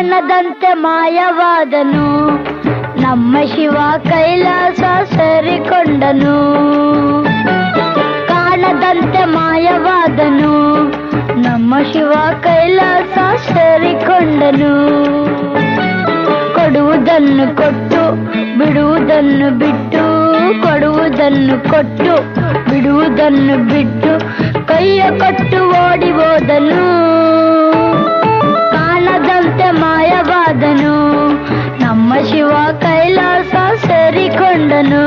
ಕಾಣದಂತೆ ಮಾಯವಾದನು. ನಮ್ಮ ಶಿವ ಕೈಲಾಸ ಸೇರಿಕೊಂಡನು. ಕಾಣದಂತೆ ಮಾಯವಾದನು. ನಮ್ಮ ಶಿವ ಕೈಲಾಸ ಸೇರಿಕೊಂಡನು. ಕೊಡುವುದನ್ನು ಕೊಟ್ಟು, ಬಿಡುವುದನ್ನು ಬಿಟ್ಟು, ಕೊಡುವುದನ್ನು ಕೊಟ್ಟು, ಬಿಡುವುದನ್ನು ಬಿಟ್ಟು, ಕೈಯ ಕೊಟ್ಟು ಓಡಿ ಹೋದನು. శివ కైలాస సరికొండను.